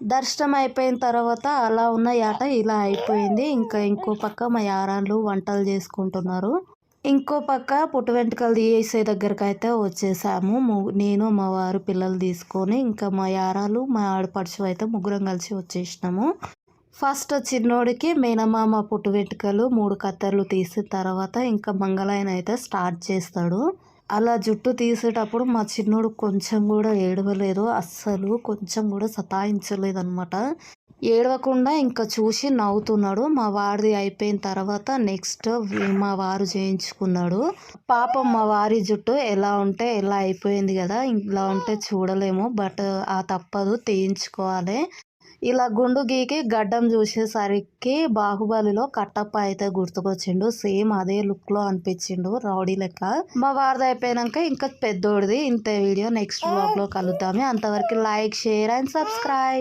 దర్శనం అయిపోయిన తర్వాత అలా ఉన్న యాట ఇలా అయిపోయింది. ఇంకా ఇంకో పక్క మా యారాళ్ళు వంటలు చేసుకుంటున్నారు. ఇంకో పక్క పుట్టు వెంట్రుకలు తీసే దగ్గరికి అయితే వచ్చేసాము నేను మా వారు పిల్లలు తీసుకొని ఇంకా మా యారాలు మా ఆడపడుచు అయితే ముగ్గురం కలిసి వచ్చేసినాము. ఫస్ట్ చిన్నోడికి మేనమామ పుట్టు వెంట్రుకలు మూడు కత్తెరలు తీసిన తర్వాత ఇంకా మంగళాయన అయితే స్టార్ట్ చేస్తాడు. అలా జుట్టు తీసేటప్పుడు మా చిన్నోడు కొంచెం కూడా ఏడవలేదు. అస్సలు కొంచెం కూడా సతాయించలేదు అనమాట ఏడవకుండా ఇంకా చూసి నవ్వుతున్నాడు. మా వారిది అయిపోయిన తర్వాత నెక్స్ట్ మా వారు చేయించుకున్నాడు. పాపం మా వారి జుట్టు ఎలా ఉంటే ఎలా అయిపోయింది కదా ఇలా ఉంటే చూడలేము. బట్ ఆ తప్పదు తీయించుకోవాలి. ఇలా గుండు గీకి గడ్డం చూసేసరికి బాహుబలిలో కట్టప్ప అయితే గుర్తుకొచ్చిండు. సేమ్ అదే లుక్లో అనిపించిండు రౌడీ లెక్క. మా వారిది అయిపోయినాక ఇంకా పెద్దోడిది. ఇంత వీడియో నెక్స్ట్ బ్లాగ్లో కలుద్దామే. అంతవరకు లైక్ షేర్ అండ్ సబ్స్క్రైబ్.